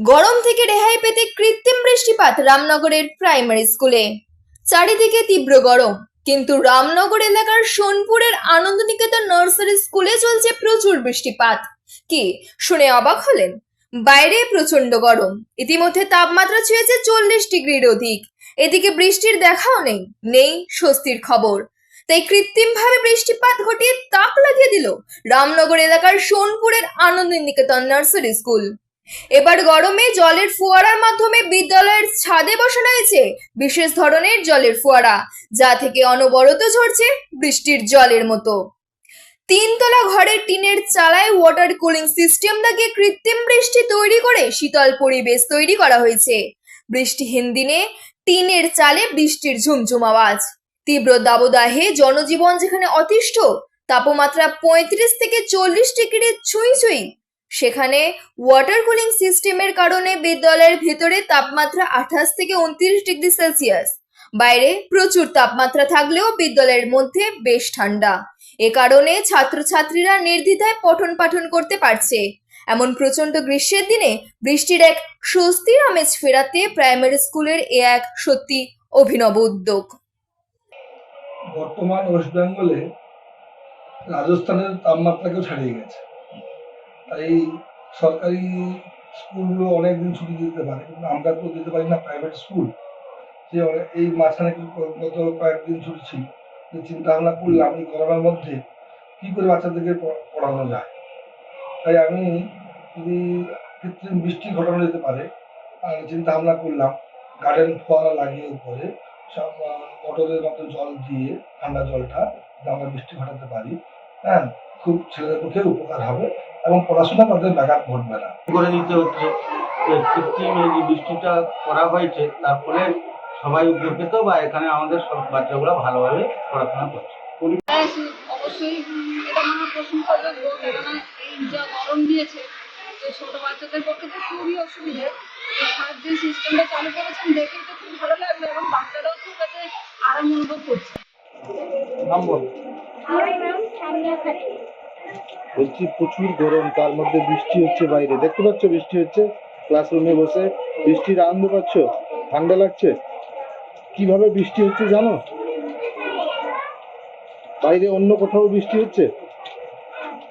গরম থেকে রেহাই পেতে কৃত্রিম বৃষ্টিপাত রামনগরের প্রাইমারি স্কুলে। চারিদিকে তীব্র গরম, কিন্তু রামনগর এলাকার সোনপুরের আনন্দনিকেতন নার্সারি স্কুলে চলছে প্রচুর বৃষ্টিপাত। কি, শুনে অবাক হলেন? বাইরে প্রচণ্ড গরম, ইতিমধ্যে তাপমাত্রা ছুঁয়েছে চল্লিশ ডিগ্রির অধিক। এদিকে বৃষ্টির দেখাও নেই নেই স্বস্তির খবর। তাই কৃত্রিমভাবে বৃষ্টিপাত ঘটিয়ে তাক লাগিয়ে দিল রামনগর এলাকার সোনপুরের আনন্দ নিকেতন নার্সারি স্কুল। এবার গরমে জলের ফোয়ারার মাধ্যমে বিদ্যালয়ের ছাদে বসানো হয়েছে বিশেষ ধরনের জলের ফোয়ারা, যা থেকে অনবরত ঝরছে বৃষ্টির জলের মতো। তিনতলা ঘরের টিনের চালায় ওয়াটার কুলিং সিস্টেম লাগিয়ে কৃত্রিম বৃষ্টি তৈরি করে শীতল পরিবেশ তৈরি করা হয়েছে? বৃষ্টিহীন দিনে টিনের চালে বৃষ্টির ঝুমঝুম আওয়াজ। তীব্র দাবদাহে জনজীবন যেখানে অতিষ্ঠ, তাপমাত্রা পঁয়ত্রিশ থেকে চল্লিশ ডিগ্রি ছুঁই ছুঁই সেখানে ওয়াটার কুলিং সিস্টেমের কারণে বিদ্যালয়ের ভেতরে তাপমাত্রা আঠাশ থেকে উনত্রিশ ডিগ্রি সেলসিয়াস। বাইরে প্রচুর তাপমাত্রা থাকলেও বিদ্যালয়ের মধ্যে বেশ ঠান্ডা। এ কারণে ছাত্রছাত্রীরা নির্দ্বিধায় পঠন পাঠন করতে পারছে। এমন প্রচণ্ড গ্রীষ্মের দিনে বৃষ্টির এক স্বস্তির আমেজ ফেরাতে প্রাইমারি স্কুলের এ এক সত্যি অভিনব উদ্যোগ। বর্তমান ওয়েস্ট বেঙ্গলে রাজস্থানের তাপমাত্রাকেও ছাড়িয়ে গেছে। তাই সরকারি স্কুলগুলো অনেক দিন ছুটি দিতে পারে, কিন্তু আমরা তো দিতে পারি না প্রাইভেট স্কুল যে অনেক- এই মাঝখানে গত কয়েকদিন ছুটি ছিল, যে চিন্তা ভাবনা করলাম এই গরমের মধ্যে কি করে বাচ্চাদেরকে পড়ানো যায়। তাই আমি যদি কৃত্রিম বৃষ্টি ঘটানো যেতে পারে আর চিন্তা ভাবনা করলাম গার্ডেন ফোয়ারা লাগিয়ে উপরে সব মোটরের মতো জল দিয়ে ঠান্ডা জলটা আমরা বৃষ্টি ঘটাতে পারি। হ্যাঁ খুব ছেলেদের পক্ষে উপকার হবে এবং পড়াশোনা তাদের ব্যাঘাত ঘটবে না। করে দিতে হচ্ছে যে কৃত্রিম এই যে বৃষ্টিটা করা হয়েছে তার ফলে সবাই উপকৃত বা এখানে আমাদের সব বাচ্চাগুলো ভালোভাবে পড়াশোনা করছে। হ্যাঁ, অবশ্যই এটা আমার প্রশংসাযোগ্য কেননা এই যা গরম দিয়েছে তো ছোট বাচ্চাদের পক্ষে তো খুবই অসুবিধে। তো যে সিস্টেমটা চালু করেছেন দেখে তো খুব ভালো লাগল এবং বাচ্চারাও খুব এতে আরাম অনুভব করছে। নাম বল। বলছি, প্রচুর গরম, তার মধ্যে বৃষ্টি হচ্ছে বাইরে। দেখতে পাচ্ছ, বৃষ্টি হচ্ছে ক্লাসরুমে বসে। বৃষ্টির আনন্দ পাচ্ছ? ঠান্ডা লাগছে? কীভাবে বৃষ্টি হচ্ছে জানো? বাইরে অন্য কোথাও বৃষ্টি হচ্ছে?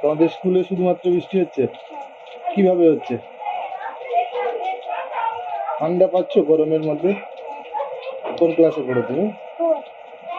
তোমাদের স্কুলে শুধুমাত্র বৃষ্টি হচ্ছে? কীভাবে হচ্ছে? ঠান্ডা পাচ্ছ গরমের মধ্যে? কোন ক্লাসে পড়ো তুমি?